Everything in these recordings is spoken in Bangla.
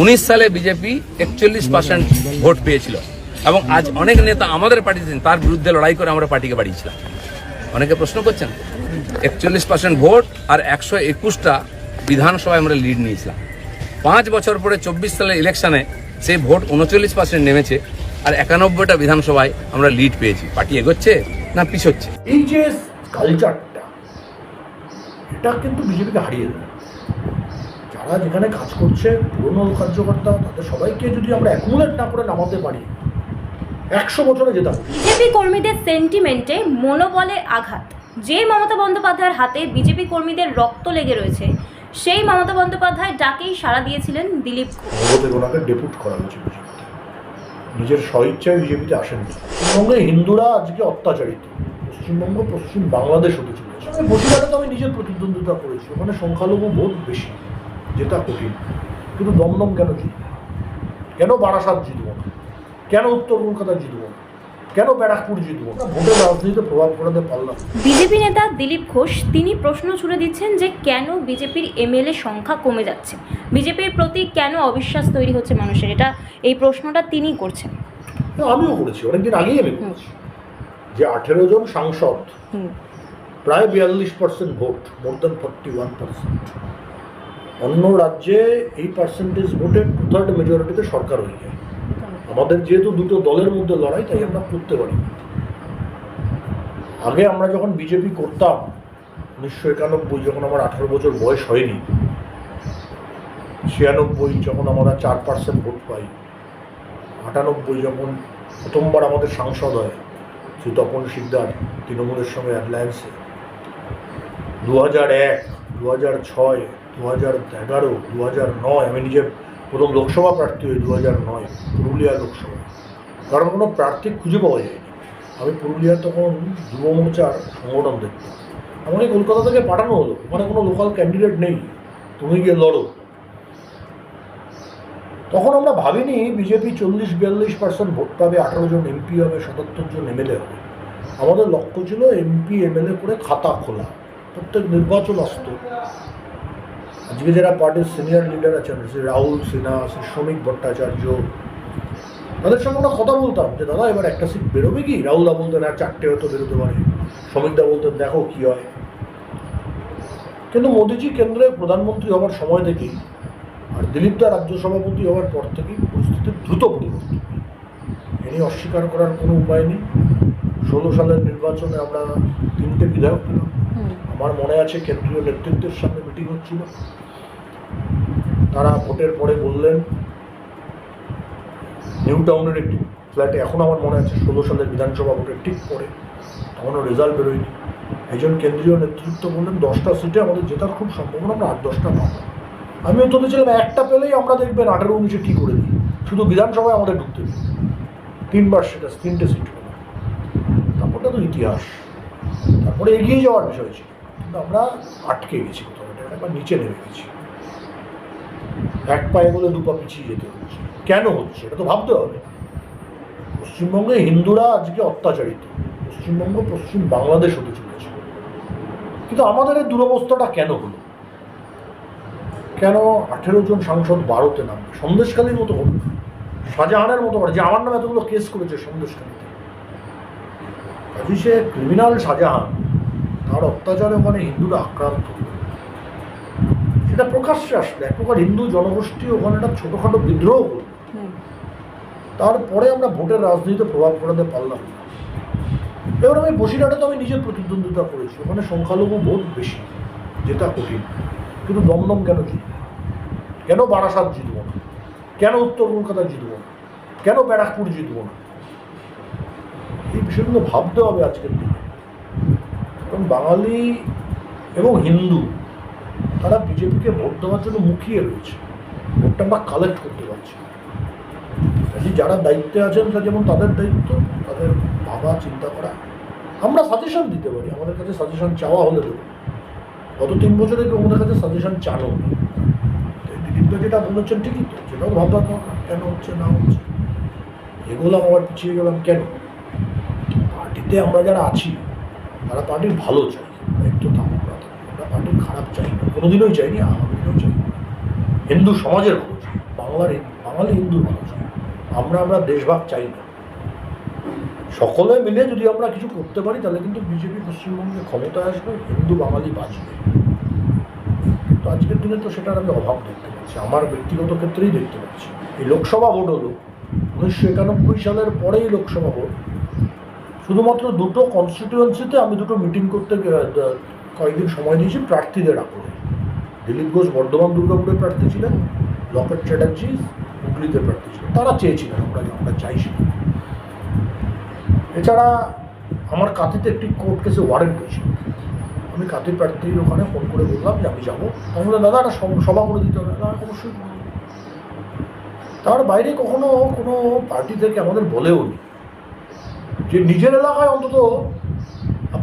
উনিশ সালে বিজেপি একচল্লিশ পার্সেন্ট ভোট পেয়েছিল। এবং আজ অনেক নেতা আমাদের পার্টিতে তার বিরুদ্ধে লড়াই করে আমরা পার্টিকে বাড়িয়েছিলাম। অনেকে প্রশ্ন করছেন, একচল্লিশ পার্সেন্ট ভোট আর একশো একুশটা বিধানসভায় আমরা লিড নিয়েছিলাম। পাঁচ বছর পরে চব্বিশ সালের ইলেকশনে সেই ভোট উনচল্লিশ পার্সেন্ট নেমেছে আর একানব্বইটা বিধানসভায় আমরা লিড পেয়েছি। পার্টি এগোচ্ছে না পিছোচ্ছে? এই যে কালচারটা এটা কিন্তু বিজেপিকে হারিয়ে দেয় যারা যেখানে কাজ করছে পুরনো কার্যকর্তা তাদের সবাইকে যদি আমরা অ্যাকুমুলেট না করে নামাতে পারি একশো বছরে যেতাম। বিজেপি কর্মীদের সেন্টিমেন্টে মনোবলে আঘাত। যে মমতা বন্দ্যোপাধ্যায়ের হাতে বিজেপি কর্মীদের রক্ত লেগে রয়েছে সেই মমতা বন্দ্যোপাধ্যায় ডাকেই সাড়া দিয়েছিলেন দিলীপ ঘোষ। ওনাকে ডেপুট করা হয়েছে নিজের স্বইচ্ছায় বিজেপিতে আসেননি পশ্চিমবঙ্গে হিন্দুরা আজকে অত্যাচারিত। পশ্চিমবঙ্গ পশ্চিম বাংলাদেশ হতে চলেছে। বসিরহাটে তো আমি নিজের প্রতিদ্বন্দ্বিতা করেছি। ওখানে সংখ্যালঘু ভোট বেশি। যেটা কঠিন। কিন্তু দমদম কেন জিতব? কেন বারাসাত জিতব না? কেন উত্তর কলকাতা জিতব না? কেন ব্যারাকপুর জিতব না? ভোটের রাজনীতিতে প্রভাব পড়াতে পারলাম। বিজেপি নেতা দিলীপ ঘোষ তিনি প্রশ্ন ছুড়ে দিচ্ছেন যে কেন বিজেপির এমএলএ সংখ্যা কমে যাচ্ছে? বিজেপির প্রতি কেন অবিশ্বাস তৈরি হচ্ছে মানুষের? এটা এই প্রশ্নটা তিনিই করছেন। আমিও করেছি। অনেকদিন আগেই আমি করেছি। যে আঠেরো জন সাংসদ প্রায় বিয়াল্লিশ percent vote more than forty one percent অন্য রাজ্যে এই পার্সেন্টেজ ভোটে টু থার্ড মেজরিটিতে সরকার হয়ে যায়। আমাদের যেহেতু দুটো দলের মধ্যে লড়াই, তাই আমরা করতে পারি। আগে আমরা যখন বিজেপি করতাম, উনিশশো একানব্বই যখন আমার আঠারো বছর বয়স হয়নি, ছিয়ানব্বই যখন আমরা চার পার্সেন্ট ভোট পাই, আটানব্বই যখন প্রথমবার আমাদের সাংসদ হয়, শ্রী তপন সিকদার তৃণমূলের সঙ্গে অ্যালায়েন্সে দু হাজার এক দু হাজার ছয় দু হাজার এগারো দু হাজার নয়, আমি নিজে প্রথম লোকসভা প্রার্থী হই দু হাজার নয়, পুরুলিয়া লোকসভা। কারণ কোনো প্রার্থী খুঁজে পাওয়া যায়নি। আমি পুরুলিয়া তখন যুব মোর্চার সংগঠন দেখতাম। আমাকে কলকাতা থেকে পাঠানো হলো, ওখানে কোনো লোকাল ক্যান্ডিডেট নেই, তুমি গিয়ে লড়ো। তখন আমরা ভাবিনি বিজেপি চল্লিশ বিয়াল্লিশ পার্সেন্ট ভোট পাবে, আঠারো জন এমপি হবে, সাতাত্তর জন এমএলএ হবে। আমাদের লক্ষ্য ছিল এমপি, এমএলএ করে খাতা খোলা, প্রত্যেক নির্বাচন আসতো। আজকে যারা পার্টির সিনিয়র লিডার আছেন শ্রী রাহুল সিনহা শ্রী শ্রমিক ভট্টাচার্য। তাদের সঙ্গে আমরা কথা বলতাম যে দাদা এবার একটা সিট বেরোবে কি? রাহুলদা বলতেন আর চারটে হয়তো বেরোতে পারে। শ্রমিকদা বলতেন দেখো কি হয়। কিন্তু মোদিজি কেন্দ্রে প্রধানমন্ত্রী হওয়ার সময় থেকেই আর দিলীপ দা রাজ্য সভাপতি হওয়ার পর থেকেই পরিস্থিতির দ্রুত পরিবর্তন। এ নিয়ে অস্বীকার করার কোনো উপায় নেই। ষোলো সালের নির্বাচনে আমরা তিনটে বিধায়ক পেলাম। আমার মনে আছে কেন্দ্রীয় নেতৃত্বের সামনে মিটিং হচ্ছিল। তারা ভোটের পরে বললেন, নিউ টাউনের একটি ফ্ল্যাটে এখন আমার মনে আছে ষোলো সালের বিধানসভা ভোটের ঠিক পরে তখনও রেজাল্ট বেরোয়নি। একজন কেন্দ্রীয় নেতৃত্ব বললেন, দশটা সিটে আমাদের জেতার খুব সম্ভাবনা, আমরা আট দশটা পাবো। আমি উত্তর ছিলাম, একটা পেলেই আমরা দেখবেন আঠেরো উনিশে কী করে দিই। শুধু বিধানসভায় আমাদের ঢুকতে দিই। তিনবার সেটা, তিনটে সিট তারপরটা তো ইতিহাস। তারপরে এগিয়ে যাওয়ার বিষয় ছিল। কিন্তু আমরা আটকে গেছি কোথাও। একবার নিচে নেমে গেছি। এক পায়ে বলে দু পা পিছিয়ে যেতে হচ্ছে। কেন হচ্ছে? এটা তো ভাবতে হবে। পশ্চিমবঙ্গে হিন্দুরা আজকে অত্যাচারিত। পশ্চিমবঙ্গ, পশ্চিম বাংলাদেশ হতে চলেছে। কিন্তু আমাদের এই দুরবস্থাটা কেন হলো? কেন আঠেরো জন সাংসদ বারোতে নামবে? সন্দেশকালীর মতো হলো শাহজাহানের মতো করে যে আমার নামে এতগুলো কেস করেছে সন্দেশকালীতে কাজে সে ক্রিমিনাল শাহজাহান। তার অত্যাচারে ওখানে হিন্দুরা আক্রান্ত। সেটা প্রকাশ্যে আসলে এক প্রকার হিন্দু জনগোষ্ঠী ওখানে একটা ছোটোখাটো বিদ্রোহ করল। তারপরে আমরা ভোটের রাজনীতিতে প্রভাব পড়াতে পারলাম না। এবার আমি বসিরহাটে তো আমি নিজের প্রতিদ্বন্দ্বিতা করেছি ওখানে সংখ্যালঘু ভোট বেশি যেটা কঠিন। কিন্তু দমদম কেন জিতব? কেন বারাসাত জিতব না? কেন উত্তর কলকাতা জিতব না? কেন ব্যারাকপুর জিতব না? এই বিষয়গুলো ভাবতে হবে আজকের দিনে। কারণ বাঙালি এবং হিন্দু তারা বিজেপিকে ভোট দেওয়ার জন্য মুখিয়ে রয়েছে। ভোটটা আমরা কালেক্ট করতে পারছি। যারা দায়িত্বে আছেন তা যেমন তাদের দায়িত্ব, তাদের ভাবা চিন্তা করা। আমরা সাজেশন দিতে পারি, আমাদের কাছে সাজেশন চাওয়া হলে দেবো। গত তিন বছরে কেউ আমাদের কাছে সাজেশন চানো দিলীপদা যেটা বলেছেন, ঠিকই তো, সেটাও দরকার, কেন হচ্ছে, না হচ্ছে? এগোলাম আবার পিছিয়ে গেলাম কেন? পার্টিতে আমরা যারা আছি, তারা পার্টির ভালো চাই দায়িত্ব থাকুক না থাকুক। আমরা পার্টির খারাপ চাই না কোনোদিনই চাইনি আগামী দিনেও চাই। হিন্দু সমাজের ভালো বাংলার বাঙালি হিন্দু মানুষ, আমরা আমরা দেশভাগ চাই না। সকলে মিলে যদি আমরা কিছু করতে পারি, তাহলে কিন্তু বিজেপি পশ্চিমবঙ্গে ক্ষমতায় আসবে, হিন্দু, বাঙালি বাঁচবে। তো আজকের দিনে তো সেটার আমি অভাব দেখতে পাচ্ছি, আমার ব্যক্তিগত ক্ষেত্রেই দেখতে পাচ্ছি। এই লোকসভা ভোট হলো, উনিশশো একানব্বই সালের পরেই লোকসভা ভোট। শুধুমাত্র দুটো কনস্টিটিউয়েন্সিতে আমি দুটো মিটিং করতে কয়েকদিন সময় দিয়েছি প্রার্থীদের আগ্রহে দিলীপ ঘোষ বর্ধমান দুর্গাপুরে প্রার্থী ছিলেন, লকেট চ্যাটার্জি হুগলিতে প্রার্থী ছিলেন। তারা চেয়েছিলেন আমরা আমরা চাইছি। এছাড়া আমার কাতিতে একটি কোর্ট কেসে ওয়ারেন্ট হয়েছিল আমি কাতির প্রার্থীর ওখানে ফোন করে বললাম যে আমি যাব। আমি বললাম দাদা, একটা সভ- করে দিতে হবে। না অবশ্যই। তার বাইরে কখনো কোনো পার্টি থেকে আমাদের বলেও নি যে নিজের এলাকায় অন্তত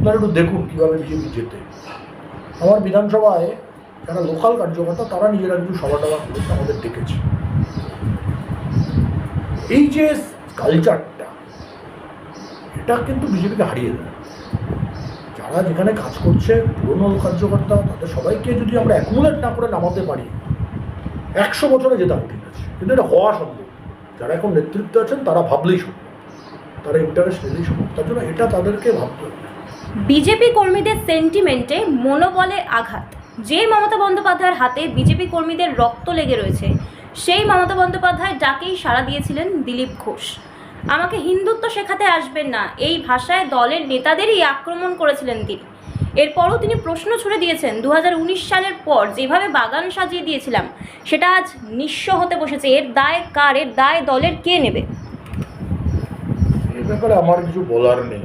আপনারা একটু দেখুন কীভাবে বিজেপি জেতে। আমার বিধানসভায় যারা লোকাল কার্যকর্তা, তারা নিজেরা কিন্তু সভা টভা করেছে, আমাদের ডেকেছে। এই যে কালচারটা এটা কিন্তু বিজেপিকে হারিয়ে দেয়। যারা যেখানে কাজ করছে, পুরনো কার্যকর্তা, তাদের সবাইকে যদি আমরা অ্যাকুমুলেট না করে নামাতে পারি, একশো বছরে যেটা কঠিন আছে কিন্তু এটা হওয়া সম্ভব। যারা এখন নেতৃত্বে আছেন, তারা ভাবলেই সম্ভব। তারা ইন্টারেস্ট নিলেই সম্ভব। তার জন্য এটা তাদেরকে ভাবতে হবে। বিজেপি কর্মীদের সেন্টিমেন্টে মনোবলে আঘাত। যে মমতা বন্দ্যোপাধ্যায়ের হাতে বিজেপি কর্মীদের রক্ত লেগে রয়েছে, সেই মমতা বন্দ্যোপাধ্যায় ডাকেই সাড়া দিয়েছিলেন দিলীপ ঘোষ। আমাকে হিন্দুত্ব শেখাতে আসবেন না, এই ভাষায় দলের নেতাদেরই আক্রমণ করেছিলেন তিনি। এরপরও তিনি প্রশ্ন ছুড়ে দিয়েছেন দু হাজার উনিশ সালের পর যেভাবে বাগান সাজিয়ে দিয়েছিলাম, সেটা আজ নিঃস্ব হতে বসেছে। এর দায় কার? এর দায় দলের কে নেবে? ব্যাপারে আমার কিছু বলার নেই।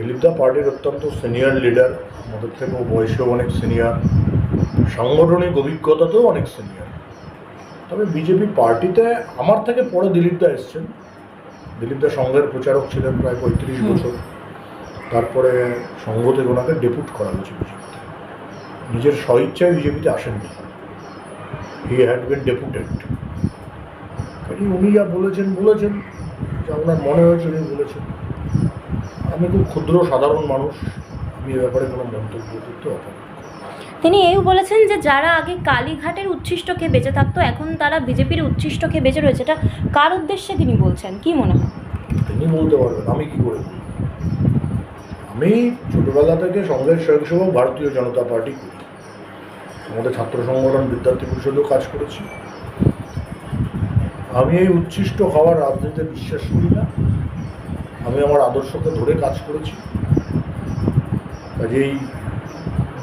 দিলীপদা পার্টির অত্যন্ত সিনিয়র লিডার আমাদের থেকেও বয়সেও অনেক সিনিয়র সাংগঠনিক অভিজ্ঞতাতেও অনেক সিনিয়র। তবে বিজেপি পার্টিতে আমার থেকে পরে দিলীপদা এসছেন। দিলীপদা সংঘের প্রচারক ছিলেন প্রায় পঁয়ত্রিশ বছর। তারপরে সংঘ থেকে ওনাকে ডেপুট করা হয়েছে বিজেপিতে। নিজের স্বইচ্ছায় বিজেপিতে আসেননি। হি হ্যাড বিন ডেপুটেড কাজে উনি যা বলেছেন বলেছেন। যা ওনার মনে হয়েছে উনি বলেছেন। আমি খুব ক্ষুদ্র সাধারণ মানুষ। আমি এ ব্যাপারে কোনো মন্তব্য করতে অপারগ তিনি এও বলেছেন যে যারা আগে কালীঘাটের উচ্ছিষ্ট খেয়ে বেঁচে থাকতো এখন তারা বিজেপির উচ্ছিষ্ট খেয়ে বেঁচে রয়েছে। এটা কার উদ্দেশ্যে তিনি বলছেন? কি মনে হয়? তিনি বলতে পারবেন আমি কি করে? আমি ছোটবেলা থেকে সঙ্গের স্বয়ংসেবক ভারতীয় জনতা পার্টি করি। আমাদের ছাত্র সংগঠন বিদ্যার্থী পরিষদেও কাজ করেছি। আমি এই উচ্ছিষ্ট হওয়ার রাজনীতিতে বিশ্বাস করি না। আমি আমার আদর্শকে ধরে কাজ করেছি। কাজেই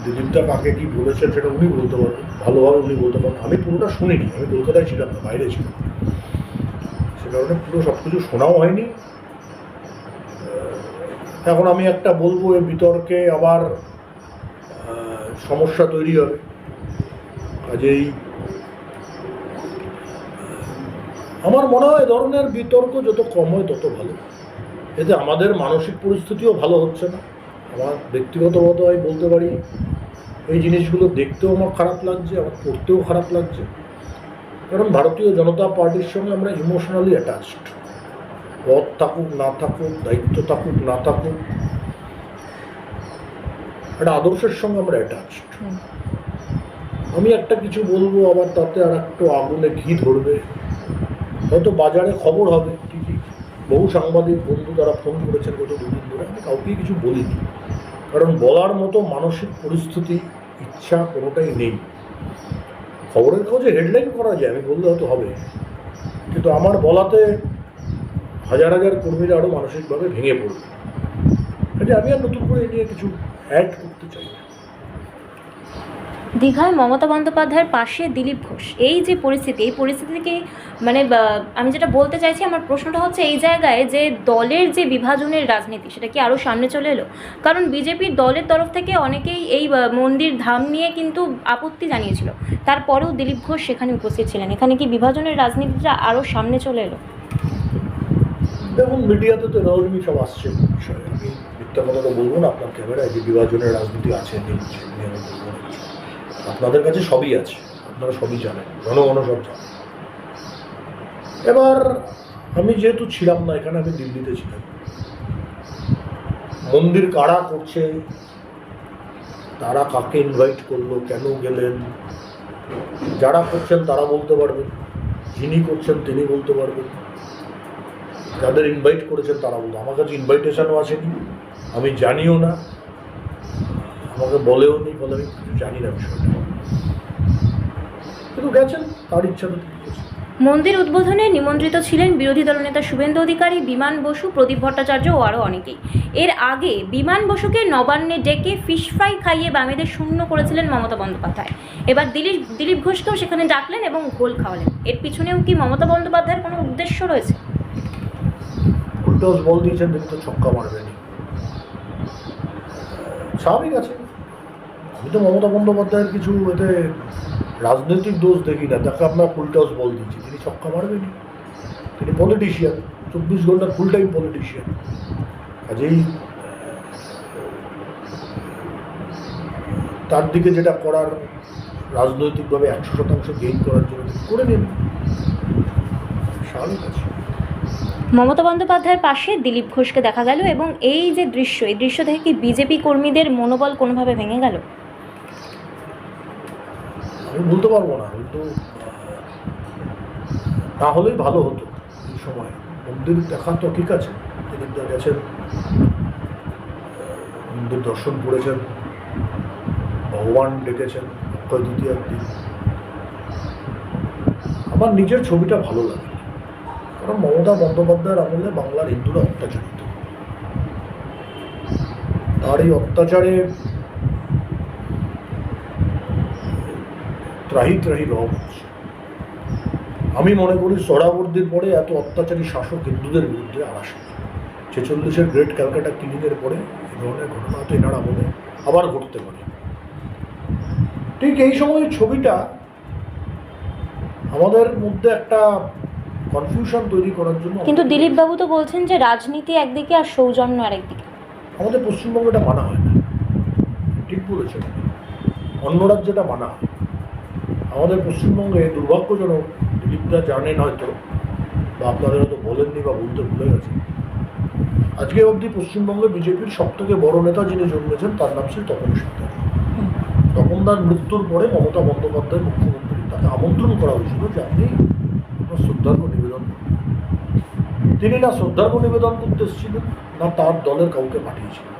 দিলীপদা কাকে কি বলেছেন সেটা উনি বলতে পারবেন, ভালোভাবে উনি বলতে পারেন আমি পুরোটা শুনিনি, আমি কলকাতায় ছিলাম না, বাইরে ছিলাম। সে কারণে পুরো সব কিছু শোনাও হয়নি। এখন আমি একটা বলব এই বিতর্কে আবার সমস্যা তৈরি হবে। কাজেই আমার মনে হয় ধরনের বিতর্ক যত কম হয় তত ভালো। এতে আমাদের মানসিক পরিস্থিতিও ভালো হচ্ছে না। আমার ব্যক্তিগতভাবে আমি বলতে পারি এই জিনিসগুলো দেখতেও আমার খারাপ লাগছে আমার পড়তেও খারাপ লাগছে। কারণ ভারতীয় জনতা পার্টির সঙ্গে আমরা ইমোশনালি অ্যাটাচড পদ থাকুক না থাকুক দায়িত্ব থাকুক না থাকুক একটা আদর্শের সঙ্গে আমরা অ্যাটাচড আমি একটা কিছু বলব আবার তাতে আর একটু আগুনে ঘি ধরবে। হয়তো বাজারে খবর হবে। বহু সাংবাদিক বন্ধু তারা ফোন করেছেন গত দুদিন ধরে, আমি কাউকেই কিছু বলিনি। কারণ বলার মতো মানসিক পরিস্থিতি, ইচ্ছা কোনোটাই নেই। খবরের কাগজে হেডলাইন করা যায়, আমি বললে হয়তো হবে। কিন্তু আমার বলাতে হাজার হাজার কর্মীরা আরও মানসিকভাবে ভেঙে পড়বে। কাজে আমি আর নতুন করে নিয়ে কিছু অ্যাড করতে চাই দীঘায় মমতা বন্দ্যোপাধ্যায়ের পাশে দিলীপ ঘোষ। এই যে পরিস্থিতি, এই পরিস্থিতিকে মানে আমি যেটা বলতে চাইছি, আমার প্রশ্নটা হচ্ছে এই জায়গায় যে দলের যে বিভাজনের রাজনীতি, সেটা কি আরও সামনে চলে এলো? কারণ বিজেপির দলের তরফ থেকে অনেকেই এই মন্দির ধাম নিয়ে কিন্তু আপত্তি জানিয়েছিল। তারপরেও দিলীপ ঘোষ সেখানে উপস্থিত ছিলেন। এখানে কি বিভাজনের রাজনীতিটা আরও সামনে চলে এলো? দেখুন, মিডিয়াতে তো সব আসছে। আমি মিথ্যা কথা বলব না, আপনার ক্যামেরায় যে বিভাজনের রাজনীতি আছে নেই সেটা নিয়ে আমি বলব না কিছু। আপনাদের কাছে সবই আছে, আপনারা সবই জানেন ঘন ঘন সব জানেন এবার আমি যেহেতু ছিলাম না, এখানে আমি দিল্লিতে ছিলাম। মন্দির কারা করছে, তারা কাকে ইনভাইট করল, কেন গেলেন, যারা করছেন তারা বলতে পারবেন যিনি করছেন তিনি বলতে পারবেন যাদের ইনভাইট করেছেন তারা বলতো আমার কাছে ইনভাইটেশনও আসেনি, আমি জানিও না। আমাকে বলেও নি বলে আমি কিছু জানি না বিষয়টা। কিন্তু গেছেন তার ইচ্ছা মন্দির উদ্বোধনে নিমন্ত্রিত ছিলেন বিরোধী দলনেতা শুভেন্দু অধিকারী বিমান বসু প্রদীপ ভট্টাচার্য ও আরও অনেকেই। এর আগে বিমান বসুকে নবান্নে ডেকে ফিশ ফ্রাই খাইয়ে বামেদের শূন্য করেছিলেন মমতা বন্দ্যোপাধ্যায়। এবার দিলীপ দিলীপ ঘোষকেও সেখানে ডাকলেন এবং ঘোল খাওয়ালেন। এর পিছনেও কি মমতা বন্দ্যোপাধ্যায়ের কোনো উদ্দেশ্য রয়েছে? উল্টোস বল দিয়েছেন দেখি ছক্কা মারবেনি স্বাভাবিক আছে। আমি তো মমতা বন্দ্যোপাধ্যায়ের কিছু এতে রাজনৈতিক দোষ দেখি না, তাকে আপনার ফুল টস বল দিচ্ছি তিনি ছক্কা মারবেনি তিনি পলিটিশিয়ান চব্বিশ ঘণ্টা ফুল টাইম পলিটিশিয়ান কাজেই তার দিকে যেটা করার রাজনৈতিকভাবে একশো শতাংশ গেইন করার জন্য করে নেবেন স্বাভাবিক আছে। মমতা বন্দ্যোপাধ্যায়ের পাশে দিলীপ ঘোষকে দেখা গেল এবং এই যে দৃশ্য, এই দৃশ্য থেকে কি বিজেপি কর্মীদের মনোবল কোনোভাবে ভেঙে গেল? আমি বলতে পারব না, কিন্তু না হলেই ভালো হতো এই সময়। মন্দির দেখা তো ঠিক আছে দিলীপদা গেছেন মন্দির দর্শন করেছেন, ভগবান ডেকেছেন, অক্ষয় দ্বিতীয়ার দিন। আমার নিজের ছবিটা ভালো লাগে, কারণ মমতা বন্দ্যোপাধ্যায়ের আমলে বাংলার হিন্দুরা অত্যাচারিত। তার এই অত্যাচারে ত্রাহি ত্রাহি রব হচ্ছে আমি মনে করি সোহরাবর্দির পরে এত অত্যাচারী শাসক হিন্দুদের বিরুদ্ধে আর আসে ছেচল্লিশের গ্রেট ক্যালকাটা কিলিংয়ের পরে এই ধরনের ঘটনা তো এনারা বলে আবার ঘটতে পারে। ঠিক এই সময় ছবিটা আমাদের মধ্যে একটা কনফিউশন তৈরি করার জন্য কিন্তু দিলীপ বাবু তো বলছেন যে রাজনীতি একদিকে আর সৌজন্য আরেকদিকে। আমাদের পশ্চিমবঙ্গটা মানা হয় না। ঠিক বলেছেন। অন্য রাজ্যটা মানা হয় আমাদের পশ্চিমবঙ্গে দুর্ভাগ্যজনক, দিলীপদা জানেন হয়তো, বা আপনারা হয়তো বলেননি বা বলতে ভুলে গেছেন। আজকে অবধি পশ্চিমবঙ্গে বিজেপির সব থেকে বড় নেতা যিনি জন্মেছেন, তার নাম শ্রী তপন সিকদার তপনদার মৃত্যুর পরে মমতা বন্দ্যোপাধ্যায় মুখ্যমন্ত্রী। তাকে আমন্ত্রণ করা হয়েছিল যে আপনি আপনার শ্রদ্ধার্ঘ নিবেদন। তিনি না শ্রদ্ধার্ঘ নিবেদন করতে এসেছিলেন, না তার দলের কাউকে পাঠিয়েছিলেন।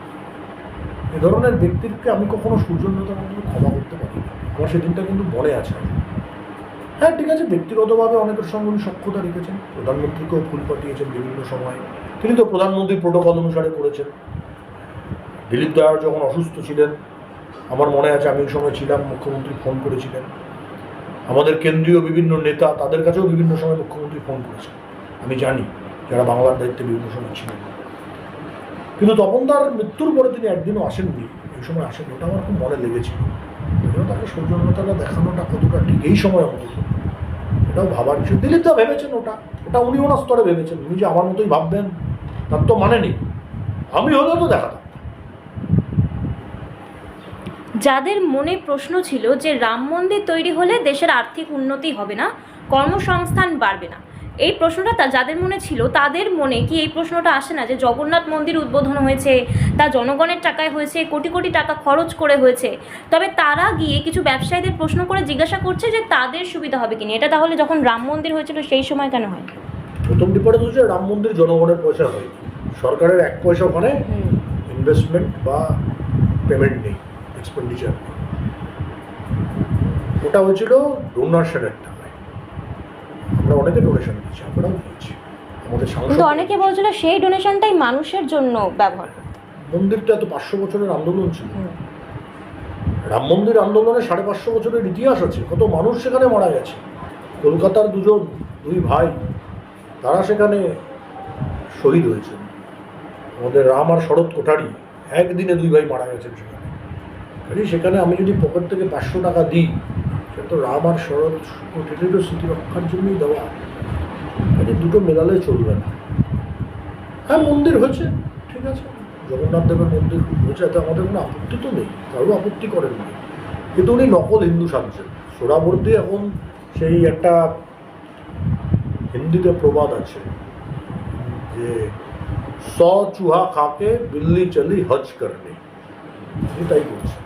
এ ধরনের ব্যক্তিকে আমি কখনো সৌজন্যতার মধ্যে ক্ষমা করতে পারি আমার সেদিনটা কিন্তু বলে আছে। হ্যাঁ ঠিক আছে, ব্যক্তিগতভাবে অনেকের সঙ্গে উনি সক্ষতা রেখেছেন। প্রধানমন্ত্রীকেও ফুল পাঠিয়েছেন বিভিন্ন সময়। তিনি তো প্রধানমন্ত্রী প্রোটোকল অনুসারে করেছেন। দিলীপ দয়ার যখন অসুস্থ ছিলেন, আমার মনে আছে আমি ওই সময় ছিলাম, মুখ্যমন্ত্রী ফোন করেছিলেন। আমাদের কেন্দ্রীয় বিভিন্ন নেতা তাদের কাছেও বিভিন্ন সময় মুখ্যমন্ত্রী ফোন করেছেন। আমি জানি যারা বাংলার দায়িত্বে বিভিন্ন সময় ছিলেন। কিন্তু তপনদার মৃত্যুর পরে তিনি একদিনও আসেননি। এই সময় আসেন ওটা আমার খুব মনে লেগেছিল তাকে সৌজন্যতাটা দেখানোটা কতটা ঠিক? এই সময় অন্তত এটাও ভাবার বিষয়। দিলীপ দা ভেবেছেন ওটা? ওটা উনি ওনার স্তরে ভেবেছেন। উনি যে আমার মতোই ভাববেন, তার তো মানে নেই। আমি হলেও তো দেখাতাম। যাদের মনে প্রশ্ন ছিল যে রাম মন্দির তৈরি হলে দেশের আর্থিক উন্নতি হবে না, কর্মসংস্থান বাড়বে না এই প্রশ্নটা তা যাদের মনে ছিল তাদের মনে কি এই প্রশ্নটা আসে না যে জগন্নাথ মন্দির উদ্বোধন হয়েছে তা জনগণের টাকায় হয়েছে কোটি কোটি টাকা খরচ করে হয়েছে তবে তারা গিয়ে কিছু ব্যবসায়ীদের প্রশ্ন করে জিজ্ঞাসা করছে যে তাদের সুবিধা হবে কিনা? এটা তাহলে যখন রাম মন্দির হয়েছিল সেই সময় কেন হয়? প্রথম ডিফারেন্স হচ্ছে রাম মন্দির জনগণের পয়সা হয়। সরকারের এক পয়সা ওখানে ইনভেস্টমেন্ট বা পেমেন্ট নেই এক্সপেন্ডিচার ওটা হয়েছিল ডোনার্সের টাকায় আমরা অনেকে ডোনেশন দিচ্ছি আমরাও দিয়েছি। আমাদের কিন্তু অনেকে বলছিল সেই ডোনেশনটাই মানুষের জন্য ব্যবহার মন্দিরটা তো পাঁচশো বছরের আন্দোলন ছিল। রাম মন্দির আন্দোলনে সাড়ে পাঁচশো বছরের ইতিহাস আছে। কত মানুষ সেখানে মারা গেছে। কলকাতার দুজন দুই ভাই তারা সেখানে শহীদ হয়েছেন। আমাদের রাম আর শরৎ কোঠারি একদিনে দুই ভাই মারা গেছেন সেখানে। সেখানে আমি যদি পকেট থেকে পাঁচশো টাকা দিই তো রাম আর শরৎ কোঠারিরও স্মৃতি রক্ষার জন্যই দেওয়া। কাজে দুটো মেলালে চলবে না। হ্যাঁ মন্দির হয়েছে, ঠিক আছে। জগন্নাথ দেবের মন্দির হয়েছে, এতে আমাদের কোনো আপত্তি তো নেই কারও আপত্তি করেন না। কিন্তু উনি নকল হিন্দু সাজছেন। সোরাবর্দি এখন সেই একটা হিন্দিতে প্রবাদ আছে যে, স চুহা খাকে বিল্লি চলি হজ করনে তাই করছেন।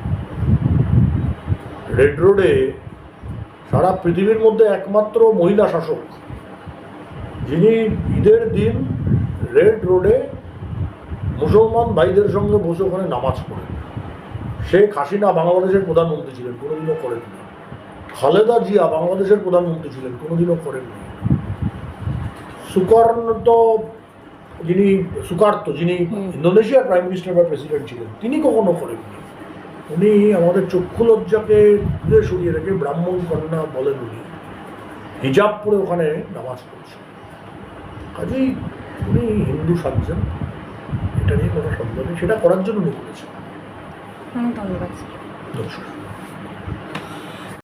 রেড রোডে সারা পৃথিবীর মধ্যে একমাত্র মহিলা শাসক যিনি ঈদের দিন রেড রোডে মুসলমান ভাইদের সঙ্গে বসে ওখানে নামাজ পড়েন। শেখ হাসিনা বাংলাদেশের প্রধানমন্ত্রী ছিলেন কোনোদিনও করেননি। খালেদা জিয়া বাংলাদেশের প্রধানমন্ত্রী ছিলেন কোনোদিনও করেননি। সুকর্ণ তো যিনি সুকার্ত যিনি ইন্দোনেশিয়ার প্রাইম মিনিস্টার বা প্রেসিডেন্ট ছিলেন তিনি কখনো করেননি। উনি আমাদের চক্ষু লজ্জাকে দূরে সরিয়ে রেখে ব্রাহ্মণ কন্যা বলেন উনি হিজাব পরে ওখানে নামাজ পড়ছেন কাজেই উনি হিন্দু সাজছেন এটা নিয়ে কোনো সন্দেহ নেই। সেটা করার জন্য উনি করেছেন ধন্যবাদ নমস্কার